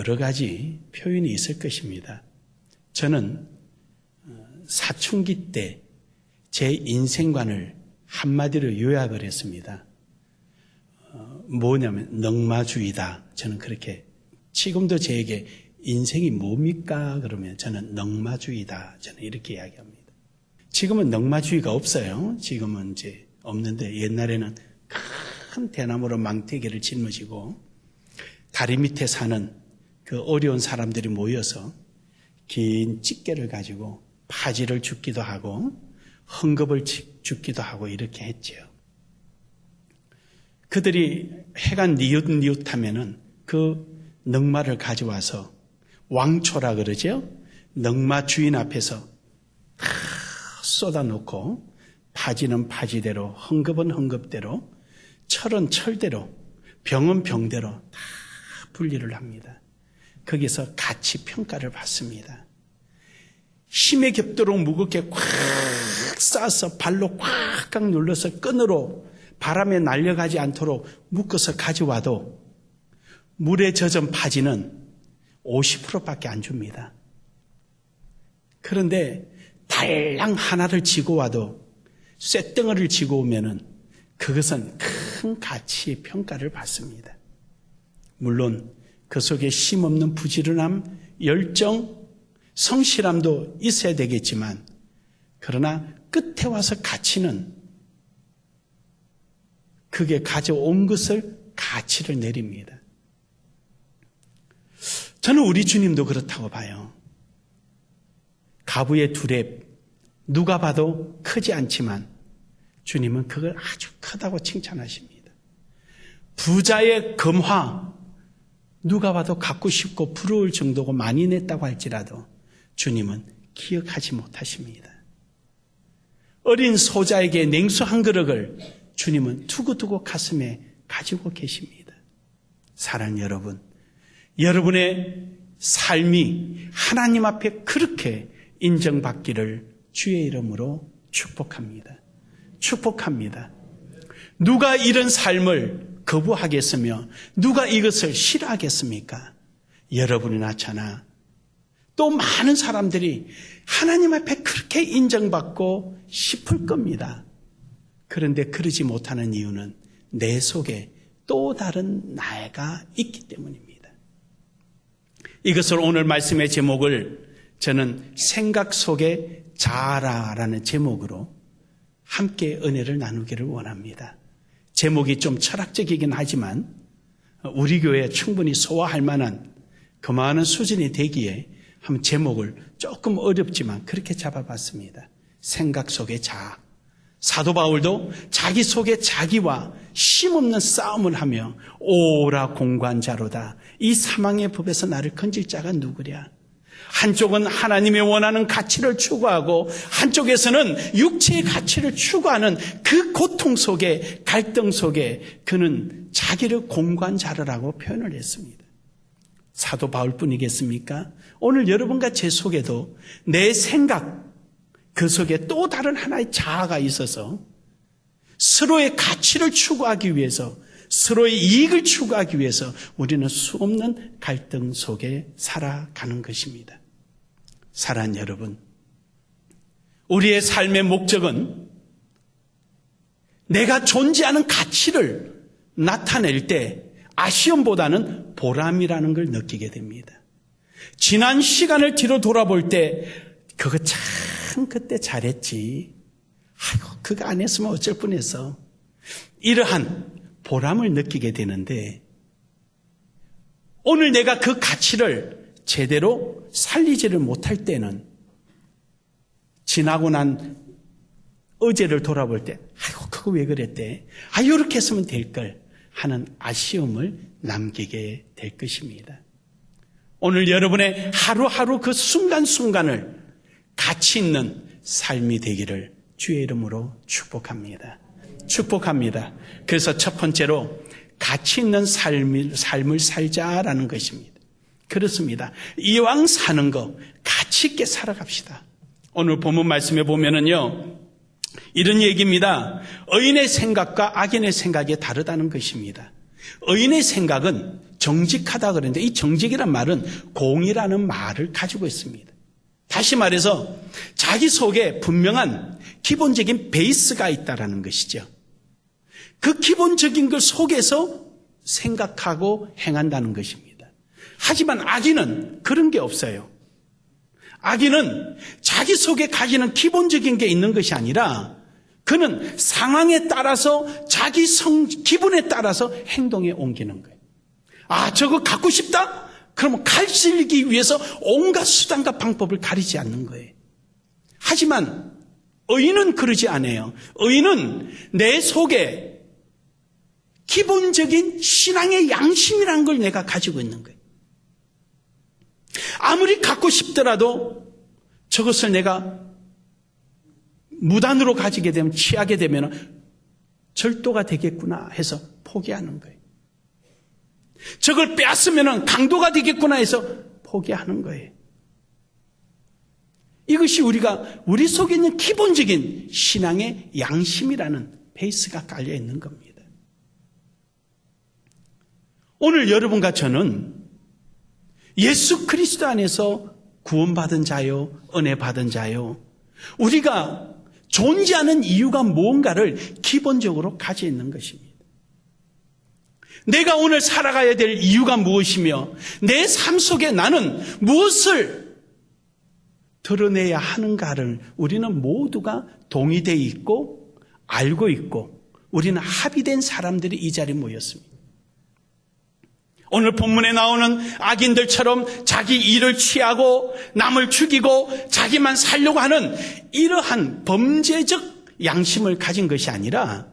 여러 가지 표현이 있을 것입니다. 저는 어, 사춘기 때 제 인생관을 한마디로 요약을 했습니다. 어, 뭐냐면 넉마주의다. 저는 그렇게 지금도 저에게 인생이 뭡니까? 그러면 저는 넉마주의다. 저는 이렇게 이야기합니다. 지금은 넉마주의가 없어요. 지금은 이제 없는데 옛날에는 큰 대나무로 망태기를 짊어지고 다리 밑에 사는 그 어려운 사람들이 모여서 긴 집게를 가지고 파지를 줍기도 하고 헝겊을 줍기도 하고 이렇게 했지요. 그들이 해가 니웃니웃하면은 그 넉마를 가져와서 왕초라 그러죠. 넉마 주인 앞에서 다 쏟아놓고 파지는 파지대로 헝겊은 헝겊대로 철은 철대로 병은 병대로 다 분리를 합니다. 거기서 같이 평가를 받습니다. 힘에 겹도록 무겁게 꽉 싸서 발로 꽉꽉 눌러서 끈으로 바람에 날려가지 않도록 묶어서 가져와도 물에 젖은 파지는 50%밖에 안 줍니다. 그런데 달랑 하나를 지고 와도 쇳덩어리를 지고 오면은 그것은 큰 가치 평가를 받습니다. 물론 그 속에 힘없는 부지런함, 열정, 성실함도 있어야 되겠지만 그러나 끝에 와서 가치는 그게 가져온 것을 가치를 내립니다. 저는 우리 주님도 그렇다고 봐요. 가부의 두랩, 누가 봐도 크지 않지만 주님은 그걸 아주 크다고 칭찬하십니다. 부자의 금화, 누가 봐도 갖고 싶고 부러울 정도고 많이 냈다고 할지라도 주님은 기억하지 못하십니다. 어린 소자에게 냉수 한 그릇을 주님은 두고두고 가슴에 가지고 계십니다. 사랑 여러분, 여러분의 삶이 하나님 앞에 그렇게 인정받기를 주의 이름으로 축복합니다. 축복합니다. 누가 이런 삶을 거부하겠으며 누가 이것을 싫어하겠습니까? 여러분이나 저나 또 많은 사람들이 하나님 앞에 그렇게 인정받고 싶을 겁니다. 그런데 그러지 못하는 이유는 내 속에 또 다른 나가 있기 때문입니다. 이것을 오늘 말씀의 제목을 저는 생각 속에 자아라라는 제목으로 함께 은혜를 나누기를 원합니다. 제목이 좀 철학적이긴 하지만 우리 교회에 충분히 소화할 만한 그만한 수준이 되기에 한번 제목을 조금 어렵지만 그렇게 잡아봤습니다. 생각 속의 자아. 사도 바울도 자기 속에 자기와 힘없는 싸움을 하며 오라 공관자로다. 이 사망의 법에서 나를 건질 자가 누구랴? 한쪽은 하나님의 원하는 가치를 추구하고 한쪽에서는 육체의 가치를 추구하는 그 고통 속에 갈등 속에 그는 자기를 공관자르라고 표현을 했습니다. 사도 바울뿐이겠습니까? 오늘 여러분과 제 속에도 내 생각 그 속에 또 다른 하나의 자아가 있어서 서로의 가치를 추구하기 위해서 서로의 이익을 추구하기 위해서 우리는 수없는 갈등 속에 살아가는 것입니다. 사랑 여러분, 우리의 삶의 목적은 내가 존재하는 가치를 나타낼 때 아쉬움보다는 보람이라는 걸 느끼게 됩니다. 지난 시간을 뒤로 돌아볼 때 그거 참 그때 잘했지. 아이고 그거 안 했으면 어쩔 뻔했어. 이러한 보람을 느끼게 되는데 오늘 내가 그 가치를 제대로 살리지를 못할 때는 지나고 난 어제를 돌아볼 때 아이고 그거 왜 그랬대. 아 이렇게 했으면 될걸 하는 아쉬움을 남기게 될 것입니다. 오늘 여러분의 하루하루 그 순간순간을 가치 있는 삶이 되기를 주의 이름으로 축복합니다. 축복합니다. 그래서 첫 번째로 가치 있는 삶을, 삶을 살자라는 것입니다. 그렇습니다. 이왕 사는 거 가치 있게 살아갑시다. 오늘 본문 말씀에 보면은요, 이런 얘기입니다. 의인의 생각과 악인의 생각이 다르다는 것입니다. 의인의 생각은 정직하다 그러는데 이 정직이란 말은 공이라는 말을 가지고 있습니다. 다시 말해서 자기 속에 분명한 기본적인 베이스가 있다라는 것이죠. 그 기본적인 것 속에서 생각하고 행한다는 것입니다. 하지만 악인은 그런 게 없어요. 악인은 자기 속에 가지는 기본적인 게 있는 것이 아니라 그는 상황에 따라서 자기 성, 기분에 따라서 행동에 옮기는 거예요. 아, 저거 갖고 싶다? 그러면 갈질기 위해서 온갖 수단과 방법을 가리지 않는 거예요. 하지만 의인은 그러지 않아요. 의인은 내 속에 기본적인 신앙의 양심이라는 걸 내가 가지고 있는 거예요. 아무리 갖고 싶더라도 저것을 내가 무단으로 가지게 되면 취하게 되면 절도가 되겠구나 해서 포기하는 거예요. 저걸 빼앗으면 강도가 되겠구나 해서 포기하는 거예요. 이것이 우리가 우리 속에 있는 기본적인 신앙의 양심이라는 베이스가 깔려 있는 겁니다. 오늘 여러분과 저는 예수 그리스도 안에서 구원받은 자요, 은혜 받은 자요. 우리가 존재하는 이유가 무언가를 기본적으로 가지고 있는 것입니다. 내가 오늘 살아가야 될 이유가 무엇이며 내 삶 속에 나는 무엇을 드러내야 하는가를 우리는 모두가 동의되어 있고 알고 있고 우리는 합의된 사람들이 이 자리에 모였습니다. 오늘 본문에 나오는 악인들처럼 자기 일을 취하고 남을 죽이고 자기만 살려고 하는 이러한 범죄적 양심을 가진 것이 아니라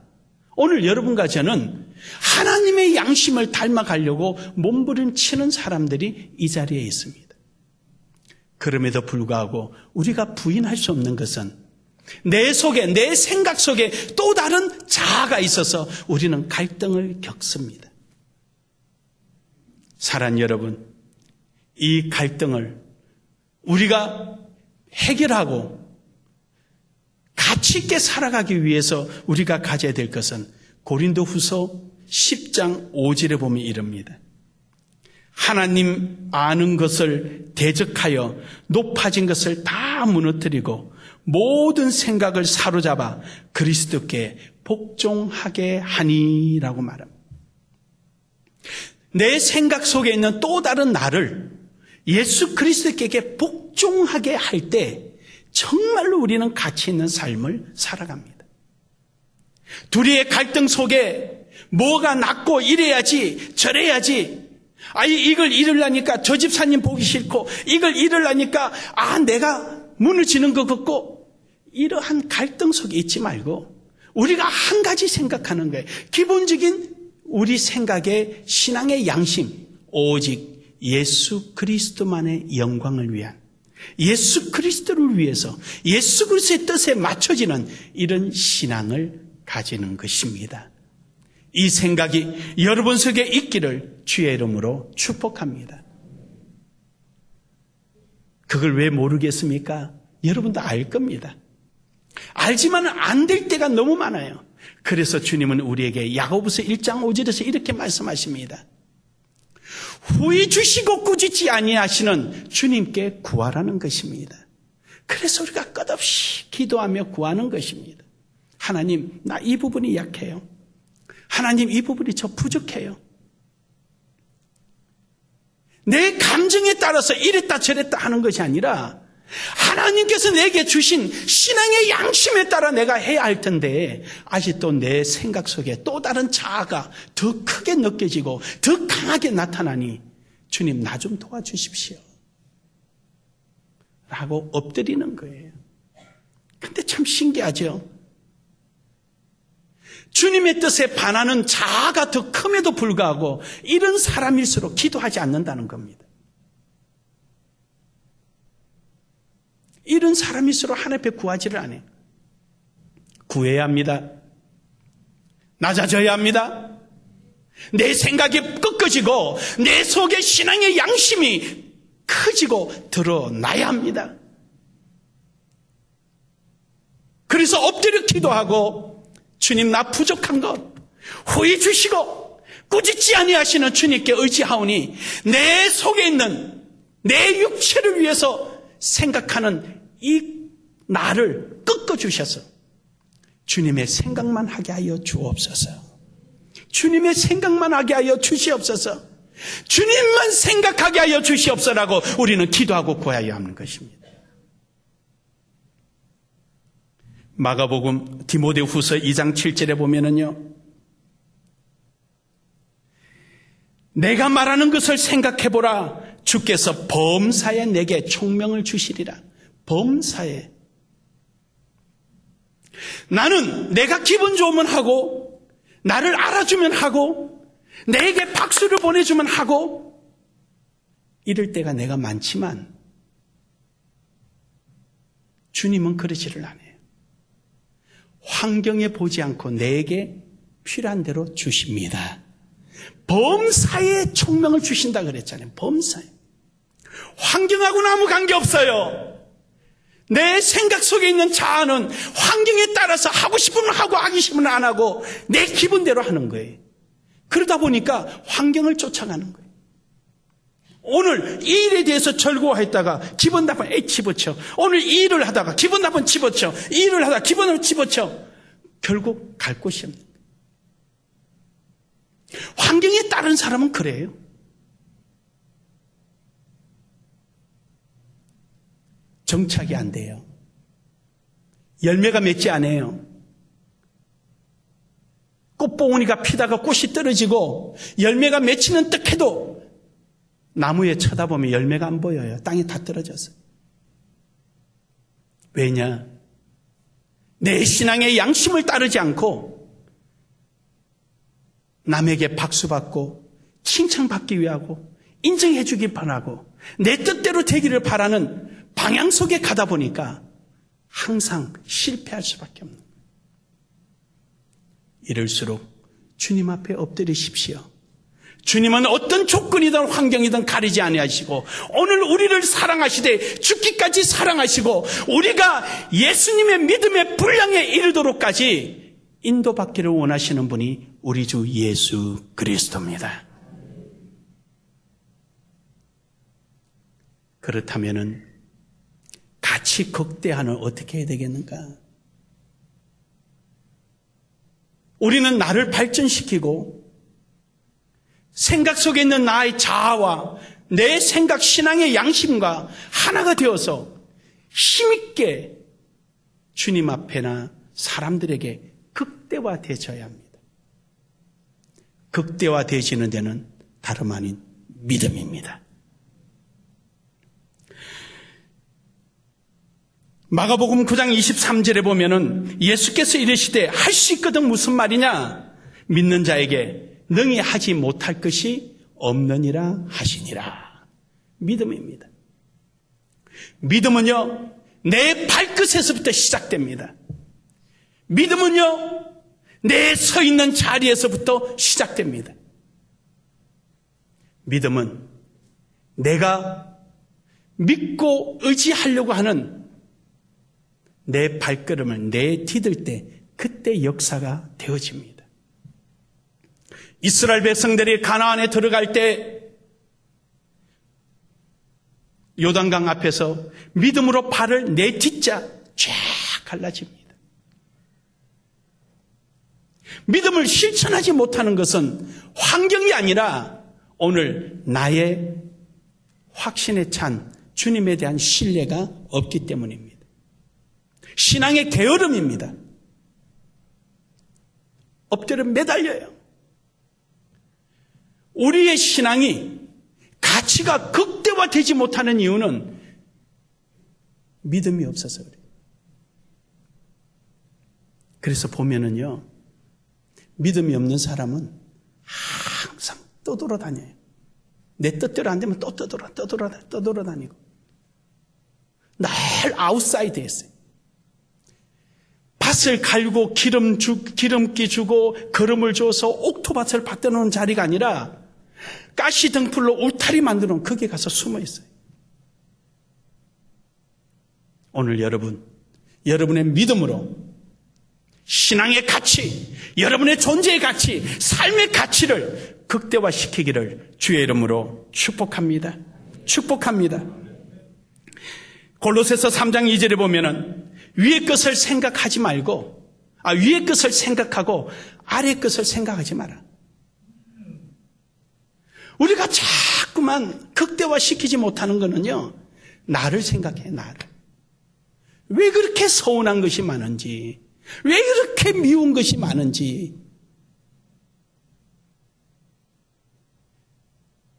오늘 여러분과 저는 하나님의 양심을 닮아가려고 몸부림치는 사람들이 이 자리에 있습니다. 그럼에도 불구하고 우리가 부인할 수 없는 것은 내 속에, 내 생각 속에 또 다른 자아가 있어서 우리는 갈등을 겪습니다. 사랑 여러분, 이 갈등을 우리가 해결하고 가치 있게 살아가기 위해서 우리가 가져야 될 것은 고린도 후서 10장 5절에 보면 이럽니다. 하나님 아는 것을 대적하여 높아진 것을 다 무너뜨리고 모든 생각을 사로잡아 그리스도께 복종하게 하니라고 말합니다. 내 생각 속에 있는 또 다른 나를 예수 그리스도께 복종하게 할 때 정말로 우리는 가치 있는 삶을 살아갑니다. 둘이의 갈등 속에 뭐가 낫고 이래야지 저래야지 아니 이걸 잃으려니까 저 집사님 보기 싫고 이걸 잃으려니까 아 내가 무너지는 것 같고 이러한 갈등 속에 있지 말고 우리가 한 가지 생각하는 거예요. 기본적인 우리 생각의 신앙의 양심, 오직 예수 그리스도만의 영광을 위한 예수 그리스도를 위해서 예수 그리스도의 뜻에 맞춰지는 이런 신앙을 가지는 것입니다. 이 생각이 여러분 속에 있기를 주의 이름으로 축복합니다. 그걸 왜 모르겠습니까? 여러분도 알 겁니다. 알지만 안 될 때가 너무 많아요. 그래서 주님은 우리에게 야고보서 1장 5절에서 이렇게 말씀하십니다. 후히 주시고 꾸짖지 아니하시는 주님께 구하라는 것입니다. 그래서 우리가 끝없이 기도하며 구하는 것입니다. 하나님, 나 이 부분이 약해요. 하나님, 이 부분이 저 부족해요. 내 감정에 따라서 이랬다 저랬다 하는 것이 아니라 하나님께서 내게 주신 신앙의 양심에 따라 내가 해야 할 텐데 아직도 내 생각 속에 또 다른 자아가 더 크게 느껴지고 더 강하게 나타나니 주님 나 좀 도와주십시오. 라고 엎드리는 거예요. 근데 참 신기하죠? 주님의 뜻에 반하는 자아가 더 큼에도 불구하고 이런 사람일수록 기도하지 않는다는 겁니다. 이런 사람일수록 하나님 앞에 구하지를 않아요. 구해야 합니다. 낮아져야 합니다. 내 생각이 꺾어지고 내 속에 신앙의 양심이 커지고 드러나야 합니다. 그래서 엎드려 기도하고 주님 나 부족한 것 후히 주시고 꾸짖지 아니하시는 주님께 의지하오니 내 속에 있는 내 육체를 위해서 생각하는 이 나를 꺾어주셔서 주님의 생각만 하게 하여 주옵소서. 주님의 생각만 하게 하여 주시옵소서. 주님만 생각하게 하여 주시옵소라고 우리는 기도하고 구하여 하는 것입니다. 마가복음 디모데 후서 2장 7절에 보면은요. 내가 말하는 것을 생각해 보라. 주께서 범사에 내게 총명을 주시리라. 범사에. 나는 내가 기분 좋으면 하고, 나를 알아주면 하고, 내게 박수를 보내주면 하고, 이럴 때가 내가 많지만, 주님은 그러지를 않아요. 환경에 보지 않고 내게 필요한 대로 주십니다. 범사에 총명을 주신다 그랬잖아요. 범사에. 환경하고는 아무 관계 없어요. 내 생각 속에 있는 자아는 환경에 따라서 하고 싶으면 하고 하기 싫으면 안 하고 내 기분대로 하는 거예요. 그러다 보니까 환경을 쫓아가는 거예요. 오늘 이 일에 대해서 절고했다가 기분 나쁜 애 집어쳐. 오늘 이 일을 하다가 기분 나쁜 집어쳐. 이 일을 하다가 기분 나쁜 집어쳐. 결국 갈 곳이 없는 거예요. 환경에 따른 사람은 그래요. 정착이 안 돼요. 열매가 맺지 않아요. 꽃봉오니가 피다가 꽃이 떨어지고 열매가 맺히는 떡 해도 나무에 쳐다보면 열매가 안 보여요. 땅에 다 떨어져서. 왜냐? 내 신앙의 양심을 따르지 않고 남에게 박수받고 칭찬받기 위하고 인정해주기 바라고 내 뜻대로 되기를 바라는 방향 속에 가다 보니까 항상 실패할 수밖에 없는. 이럴수록 주님 앞에 엎드리십시오. 주님은 어떤 조건이든 환경이든 가리지 아니하시고 오늘 우리를 사랑하시되 죽기까지 사랑하시고 우리가 예수님의 믿음의 분량에 이르도록까지 인도받기를 원하시는 분이 우리 주 예수 그리스도입니다. 그렇다면은 같이 극대화는 어떻게 해야 되겠는가? 우리는 나를 발전시키고 생각 속에 있는 나의 자아와 내 생각 신앙의 양심과 하나가 되어서 힘있게 주님 앞에나 사람들에게 극대화되어야 합니다. 극대화되시는 데는 다름 아닌 믿음입니다. 마가복음 9장 23절에 보면은 예수께서 이르시되 할 수 있거든 무슨 말이냐? 믿는 자에게 능히 하지 못할 것이 없느니라 하시니라. 믿음입니다. 믿음은요, 내 발끝에서부터 시작됩니다. 믿음은요, 내 서 있는 자리에서부터 시작됩니다. 믿음은 내가 믿고 의지하려고 하는 내 발걸음을 내디딜 때 그때 역사가 되어집니다. 이스라엘 백성들이 가나안에 들어갈 때 요단강 앞에서 믿음으로 발을 내딛자 쫙 갈라집니다. 믿음을 실천하지 못하는 것은 환경이 아니라 오늘 나의 확신에 찬 주님에 대한 신뢰가 없기 때문입니다. 신앙의 게으름입니다. 엎드려 매달려요. 우리의 신앙이 가치가 극대화되지 못하는 이유는 믿음이 없어서 그래요. 그래서 보면은요, 믿음이 없는 사람은 항상 떠돌아다녀요. 내 뜻대로 안 되면 또 떠돌아, 떠돌아, 떠돌아다니고. 늘 아웃사이드에 있어요. 밭을 갈고 기름 주, 기름기 주고 거름을 줘서 옥토밭을 받들어 놓은 자리가 아니라 가시 등불로 울타리 놓은 거기에 가서 숨어 있어요. 오늘 여러분, 여러분의 믿음으로 신앙의 가치, 여러분의 존재의 가치, 삶의 가치를 극대화시키기를 주의 이름으로 축복합니다. 축복합니다. 골로새서 3장 2절에 보면은 위의 것을 생각하지 말고 아 위의 것을 생각하고 아래 것을 생각하지 마라. 우리가 자꾸만 극대화시키지 못하는 거는요. 나를 생각해 나를. 왜 그렇게 서운한 것이 많은지, 왜 그렇게 미운 것이 많은지.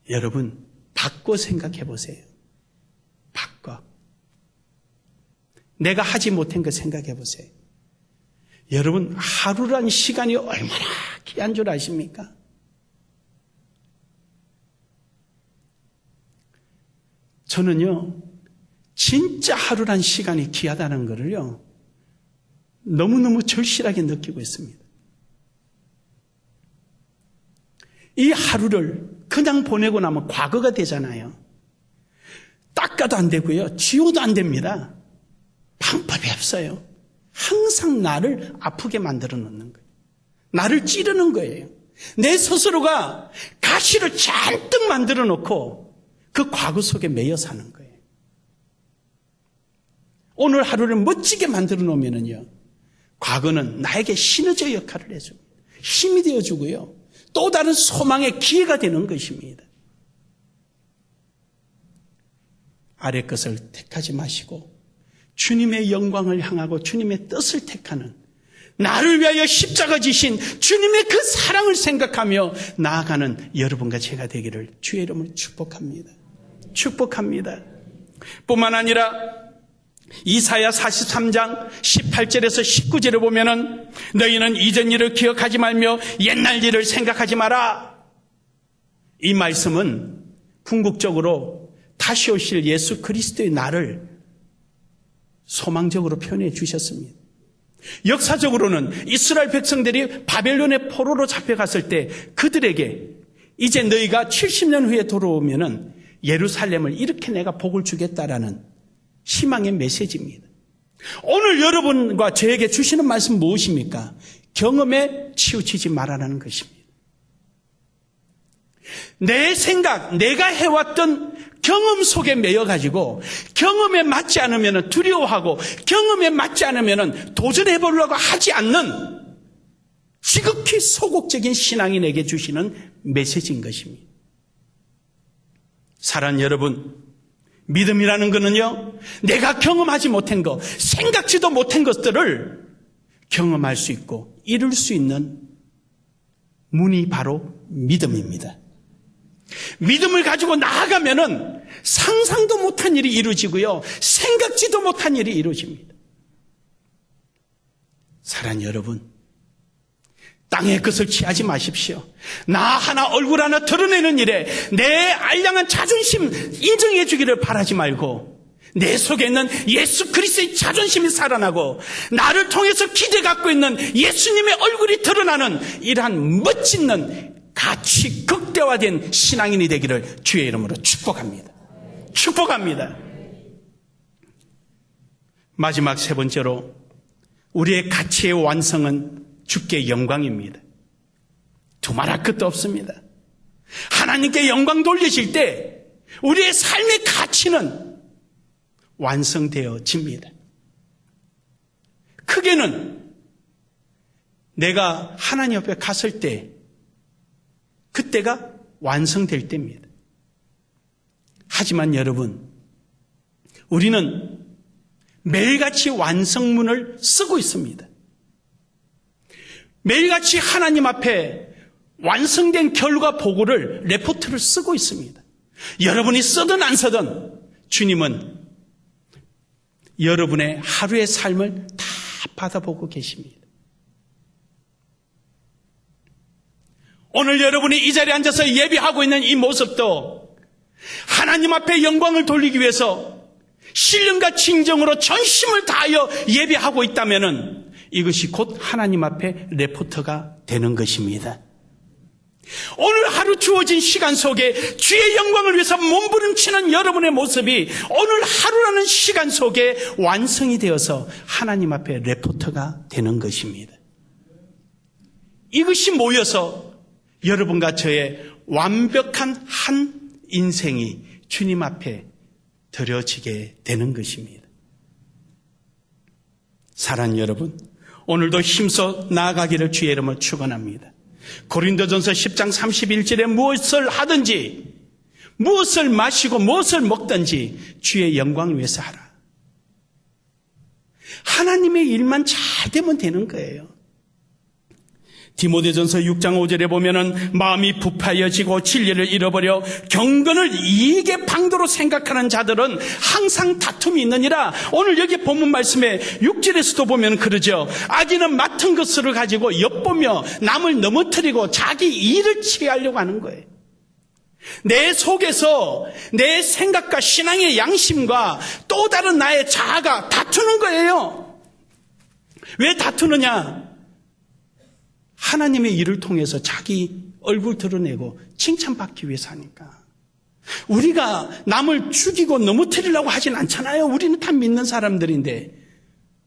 여러분, 바꿔 생각해 보세요. 바꿔. 내가 하지 못한 거 생각해 보세요. 여러분, 하루란 시간이 얼마나 귀한 줄 아십니까? 저는요, 진짜 하루란 시간이 귀하다는 것을요, 너무너무 절실하게 느끼고 있습니다. 이 하루를 그냥 보내고 나면 과거가 되잖아요. 닦아도 안 되고요. 지워도 안 됩니다. 방법이 없어요. 항상 나를 아프게 만들어 놓는 거예요. 나를 찌르는 거예요. 내 스스로가 가시를 잔뜩 만들어 놓고 그 과거 속에 매여 사는 거예요. 오늘 하루를 멋지게 만들어 놓으면요. 과거는 나에게 시너저 역할을 해줍니다. 힘이 되어주고요. 또 다른 소망의 기회가 되는 것입니다. 아래 것을 택하지 마시고 주님의 영광을 향하고 주님의 뜻을 택하는 나를 위하여 십자가 지신 주님의 그 사랑을 생각하며 나아가는 여러분과 제가 되기를 주의 이름을 축복합니다. 축복합니다. 뿐만 아니라 이사야 43장 18절에서 19절에 보면은 너희는 이전 일을 기억하지 말며 옛날 일을 생각하지 마라. 이 말씀은 궁극적으로 다시 오실 예수 그리스도의 날을 소망적으로 표현해 주셨습니다. 역사적으로는 이스라엘 백성들이 바벨론의 포로로 잡혀갔을 때 그들에게 이제 너희가 70년 후에 돌아오면은 예루살렘을 이렇게 내가 복을 주겠다라는 희망의 메시지입니다. 오늘 여러분과 저에게 주시는 말씀 무엇입니까? 경험에 치우치지 말아라는 것입니다. 내 생각, 내가 해왔던 경험 속에 매여가지고 경험에 맞지 않으면 두려워하고 경험에 맞지 않으면 도전해보려고 하지 않는 지극히 소극적인 신앙이 내게 주시는 메시지인 것입니다. 사랑 여러분, 믿음이라는 것은요, 내가 경험하지 못한 것, 생각지도 못한 것들을 경험할 수 있고 이룰 수 있는 문이 바로 믿음입니다. 믿음을 가지고 나아가면은 상상도 못한 일이 이루어지고요. 생각지도 못한 일이 이루어집니다. 사랑 여러분, 땅의 것을 취하지 마십시오. 나 하나 얼굴 하나 드러내는 일에 내 알량한 자존심 인정해 주기를 바라지 말고 내 속에 있는 예수 그리스도의 자존심이 살아나고 나를 통해서 기대 갖고 있는 예수님의 얼굴이 드러나는 이러한 멋짓는 가치 극대화된 신앙인이 되기를 주의 이름으로 축복합니다. 축복합니다. 마지막 세 번째로 우리의 가치의 완성은 주께 영광입니다. 두말할 것도 없습니다. 하나님께 영광 돌리실 때 우리의 삶의 가치는 완성되어집니다. 크게는 내가 하나님 옆에 갔을 때 그때가 완성될 때입니다. 하지만 여러분, 우리는 매일같이 완성문을 쓰고 있습니다. 매일같이 하나님 앞에 완성된 결과 보고를 레포트를 쓰고 있습니다. 여러분이 쓰든 안 쓰든 주님은 여러분의 하루의 삶을 다 받아보고 계십니다. 오늘 여러분이 이 자리에 앉아서 예비하고 있는 이 모습도 하나님 앞에 영광을 돌리기 위해서 신령과 진정으로 전심을 다하여 예비하고 있다면 이것이 곧 하나님 앞에 레포터가 되는 것입니다. 오늘 하루 주어진 시간 속에 주의 영광을 위해서 몸부림치는 여러분의 모습이 오늘 하루라는 시간 속에 완성이 되어서 하나님 앞에 레포터가 되는 것입니다. 이것이 모여서 여러분과 저의 완벽한 한 인생이 주님 앞에 드려지게 되는 것입니다. 사랑 여러분, 오늘도 힘써 나아가기를 주의 이름으로 축원합니다. 고린도전서 10장 31절에 무엇을 하든지 무엇을 마시고 무엇을 먹든지 주의 영광을 위해서 하라. 하나님의 일만 잘 되면 되는 거예요. 디모데전서 6장 5절에 보면은 마음이 부파여지고 진리를 잃어버려 경건을 이익의 방도로 생각하는 자들은 항상 다툼이 있느니라. 오늘 여기 본문 말씀에 6절에서도 보면 그러죠. 악인은 맡은 것을 가지고 엿보며 남을 넘어뜨리고 자기 일을 취하려고 하는 거예요. 내 속에서 내 생각과 신앙의 양심과 또 다른 나의 자아가 다투는 거예요. 왜 다투느냐? 하나님의 일을 통해서 자기 얼굴 드러내고 칭찬받기 위해서 하니까. 우리가 남을 죽이고 넘어뜨리려고 하진 않잖아요. 우리는 다 믿는 사람들인데.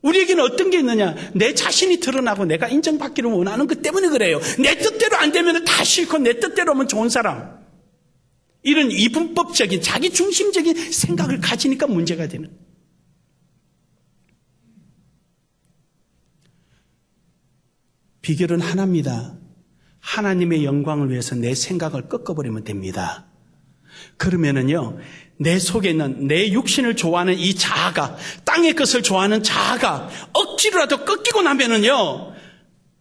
우리에게는 어떤 게 있느냐? 내 자신이 드러나고 내가 인정받기를 원하는 것 때문에 그래요. 내 뜻대로 안 되면 다 싫고 내 뜻대로 하면 좋은 사람. 이런 이분법적인 자기 중심적인 생각을 가지니까 문제가 되는. 비결은 하나입니다. 하나님의 영광을 위해서 내 생각을 꺾어버리면 됩니다. 그러면은요, 내 속에 있는 내 육신을 좋아하는 이 자아가, 땅의 것을 좋아하는 자아가 억지로라도 꺾이고 나면은요,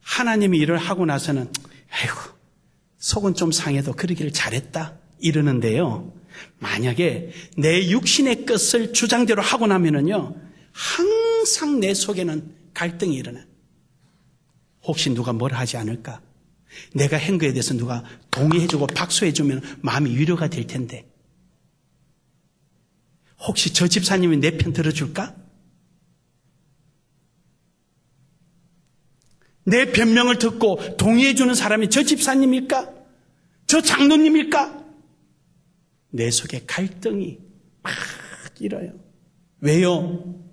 하나님이 일을 하고 나서는, 아이고, 속은 좀 상해도 그러기를 잘했다. 이러는데요. 만약에 내 육신의 것을 주장대로 하고 나면은요, 항상 내 속에는 갈등이 일어나. 혹시 누가 뭘 하지 않을까? 내가 한 거에 대해서 누가 동의해주고 박수해주면 마음이 위로가 될 텐데. 혹시 저 집사님이 내 편 들어줄까? 내 변명을 듣고 동의해주는 사람이 저 집사님일까? 저 장로님일까? 내 속에 갈등이 막 일어요. 왜요?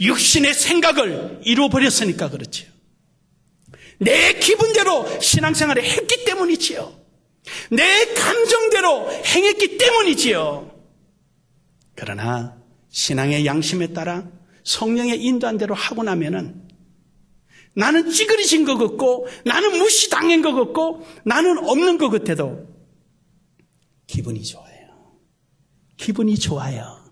육신의 생각을 이루어버렸으니까 그렇지요. 내 기분대로 신앙생활을 했기 때문이지요. 내 감정대로 행했기 때문이지요. 그러나 신앙의 양심에 따라 성령의 인도한 대로 하고 나면은 나는 찌그리진 것 같고 나는 무시당한 것 같고 나는 없는 것 같아도 기분이 좋아요. 기분이 좋아요.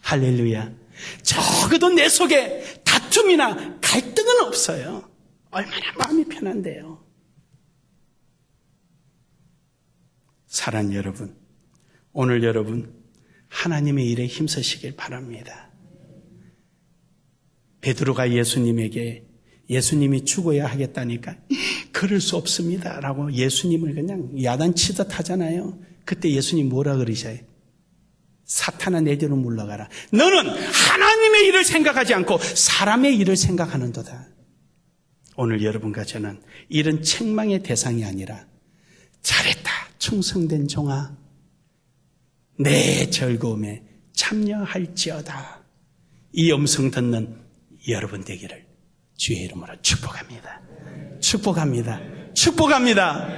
할렐루야. 적어도 내 속에 다툼이나 갈등은 없어요. 얼마나 마음이 편한데요. 사랑 여러분, 오늘 여러분 하나님의 일에 힘쓰시길 바랍니다. 베드로가 예수님에게 예수님이 죽어야 하겠다니까 그럴 수 없습니다. 라고 예수님을 그냥 야단치듯 하잖아요. 그때 예수님 뭐라 그러셔요? 사탄아 내 뒤로 물러가라. 너는 하나님의 일을 생각하지 않고 사람의 일을 생각하는도다. 오늘 여러분과 저는 이런 책망의 대상이 아니라 잘했다 충성된 종아 내 즐거움에 참여할지어다. 이 음성 듣는 여러분 되기를 주의 이름으로 축복합니다. 축복합니다. 축복합니다.